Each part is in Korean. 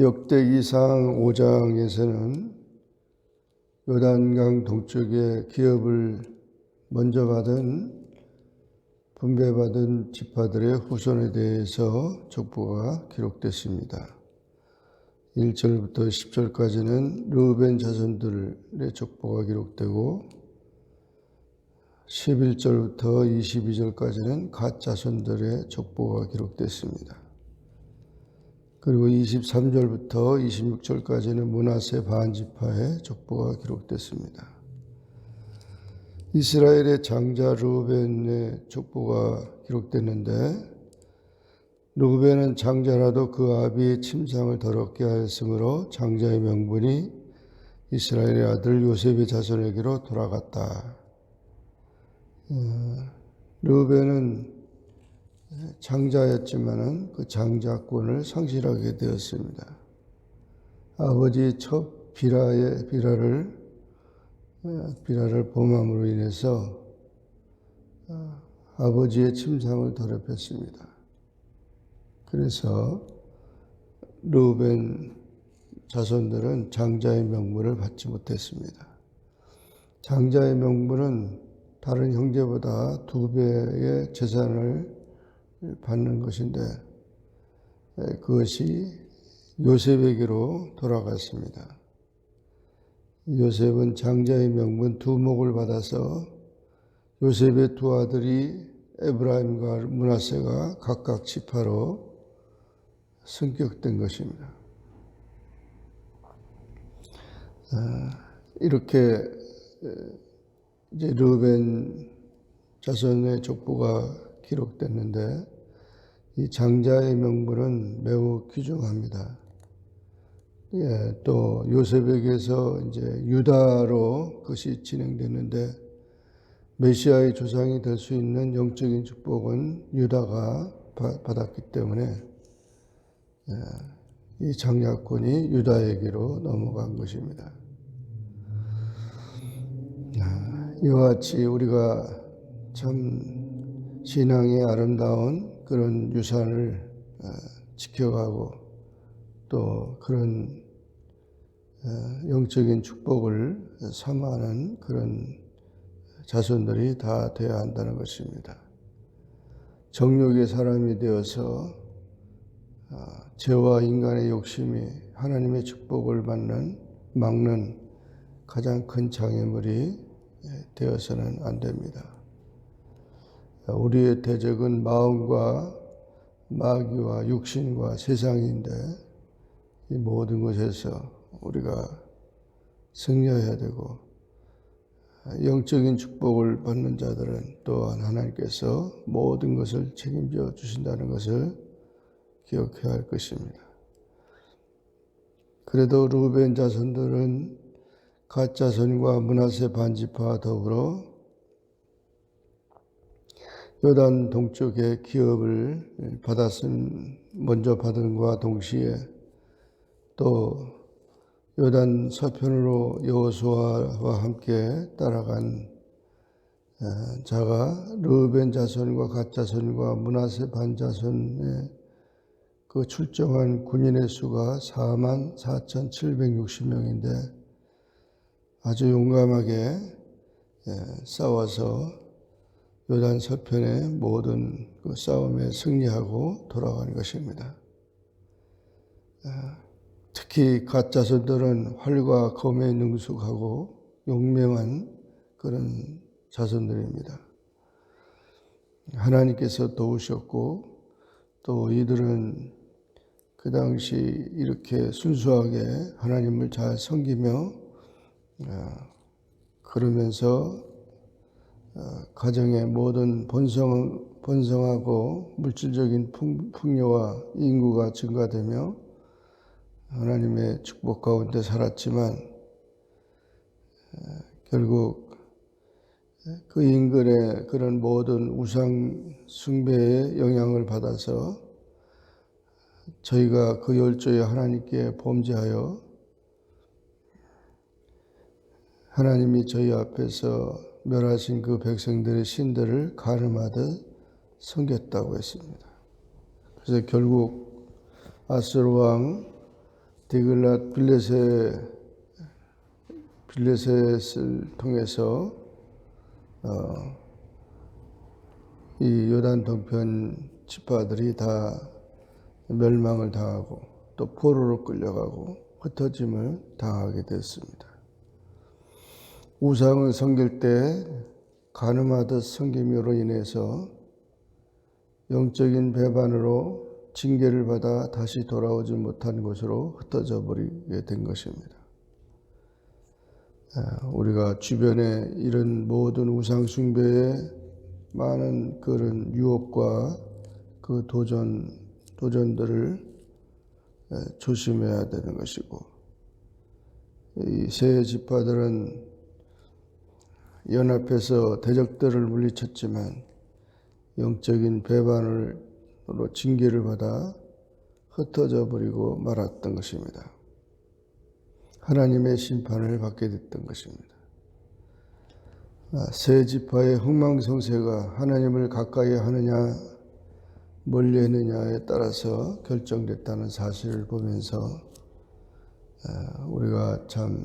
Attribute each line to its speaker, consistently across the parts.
Speaker 1: 역대기상 5장에서는 요단강 동쪽의 기업을 먼저 받은 분배받은 지파들의 후손에 대해서 족보가 기록됐습니다. 1절부터 10절까지는 르벤 자손들의 족보가 기록되고 11절부터 22절까지는 갓 자손들의 족보가 기록됐습니다. 그리고 23절부터 26절까지는 문하세 반지파의 족보가 기록됐습니다. 이스라엘의 장자 르벤의 족보가 기록됐는데 르벤은 장자라도 그 아비의 침상을 더럽게 하였으므로 장자의 명분이 이스라엘의 아들 요셉의 자손에게로 돌아갔다. 르벤은 장자였지만은 그 장자권을 상실하게 되었습니다. 아버지 첫 비라의 비라를 비라를 범함으로 인해서 아버지의 침상을 더럽혔습니다. 그래서 루벤 자손들은 장자의 명분을 받지 못했습니다. 장자의 명분은 다른 형제보다 두 배의 재산을 받는 것인데 그것이 요셉에게로 돌아갔습니다. 요셉은 장자의 명분 두 목을 받아서 요셉의 두 아들이 에브라임과 문하세가 각각 지파로 승격된 것입니다. 이렇게 이제 르벤 자손의 족보가 기록됐는데 이 장자의 명분은 매우 귀중합니다. 예, 또 요셉에게서 이제 유다로 그것이 진행됐는데 메시아의 조상이 될 수 있는 영적인 축복은 유다가 받았기 때문에 예, 이 장자권이 유다에게로 넘어간 것입니다. 이와 같이 우리가 참 신앙의 아름다운 그런 유산을 어, 지켜가고 또 그런 어, 영적인 축복을 삼하는 그런 자손들이 다 되어야 한다는 것입니다. 정욕의 사람이 되어서 어, 죄와 인간의 욕심이 하나님의 축복을 받는 막는 가장 큰 장애물이 되어서는 안 됩니다. 우리의 대적은 마음과 마귀와 육신과 세상인데 이 모든 것에서 우리가 승리해야 되고 영적인 축복을 받는 자들은 또한 하나님께서 모든 것을 책임져 주신다는 것을 기억해야 할 것입니다. 그래도 루벤 자손들은 가짜선과 문하세 반지파와 더불어 요단 동쪽의 기업을 받았은 먼저 받은 것과 동시에 또 요단 서편으로 여호수아와 함께 따라간 자가 르벤 자손과 갓 자손과 문하세 반 자손의 그 출정한 군인의 수가 4만 4,760명인데 아주 용감하게 싸워서 요단 서편의 모든 그 싸움에 승리하고 돌아가는 것입니다. 특히 가짜손들은 활과 검에 능숙하고 용맹한 그런 자손들입니다. 하나님께서 도우셨고 또 이들은 그 당시 이렇게 순수하게 하나님을 잘 섬기며 그러면서 어, 가정의 모든 번성, 번성하고 물질적인 풍요와 인구가 증가되며 하나님의 축복 가운데 살았지만 어, 결국 그 인근의 그런 모든 우상 숭배의 영향을 받아서 저희가 그 열조에 하나님께 범죄하여 하나님이 저희 앞에서 멸하신 그 백성들의 신들을 가늠하듯 섬겼다고 했습니다. 그래서 결국 아스르 왕 디글랏 빌레셋 빌레셋을 통해서 어, 이 요단 동편 지파들이 다 멸망을 당하고 또 포로로 끌려가고 흩어짐을 당하게 됐습니다. 우상을 섬길 때 가늠하듯 섬김으로 인해서 영적인 배반으로 징계를 받아 다시 돌아오지 못한 곳으로 흩어져 버리게 된 것입니다. 아, 우리가 주변에 이런 모든 우상 숭배의 많은 그런 유혹과 그 도전 도전들을 조심해야 되는 것이고 이세 지파들은 연합해서 대적들을 물리쳤지만 영적인 배반으로 징계를 받아 흩어져 버리고 말았던 것입니다. 하나님의 심판을 받게 됐던 것입니다. 아, 세 지파의 흥망성쇠가 하나님을 가까이 하느냐 멀리 했느냐에 따라서 결정됐다는 사실을 보면서 아, 우리가 참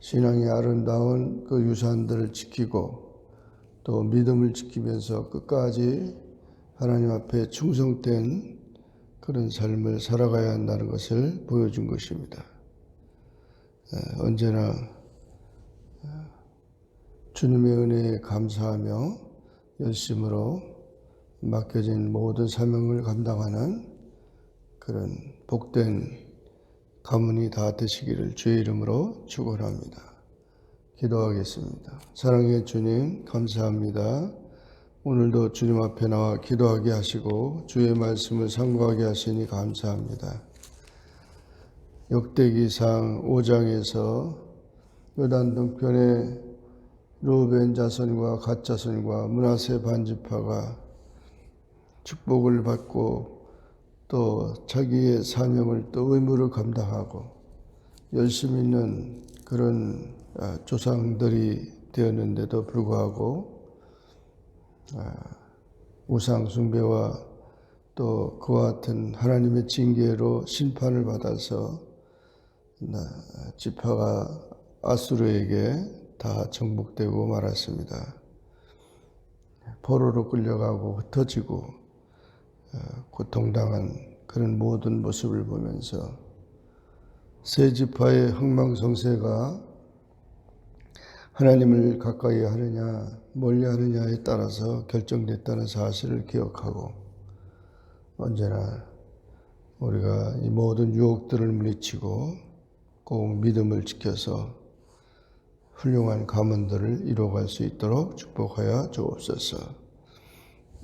Speaker 1: 신앙의 아름다운 그 유산들을 지키고 또 믿음을 지키면서 끝까지 하나님 앞에 충성된 그런 삶을 살아가야 한다는 것을 보여준 것입니다. 아, 언제나 주님의 은혜에 감사하며 열심으로 맡겨진 모든 사명을 감당하는 그런 복된 가문이 다 되시기를 주의 이름으로 축원합니다. 기도하겠습니다. 사랑의 주님 감사합니다. 오늘도 주님 앞에 나와 기도하게 하시고 주의 말씀을 상고하게 하시니 감사합니다. 역대기상 5장에서 요단 동편에 루벤 자손과 갓 자손과 문하세 반지파가 축복을 받고 또 자기의 사명을 또 의무를 감당하고 열심히 있는 그런 아, 조상들이 되었는데도 불구하고 아, 우상 숭배와 또 그와 같은 하나님의 징계로 심판을 받아서 지파가 아수르에게 다 정복되고 말았습니다. 포로로 끌려가고 흩어지고 어, 고통당한 그런 모든 모습을 보면서 세 지파의 흥망성쇠가 하나님을 가까이 하느냐 멀리 하느냐에 따라서 결정됐다는 사실을 기억하고 언제나 우리가 이 모든 유혹들을 물리치고 꼭 믿음을 지켜서 훌륭한 가문들을 이루어갈 수 있도록 축복하여 주옵소서.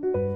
Speaker 1: Thank you.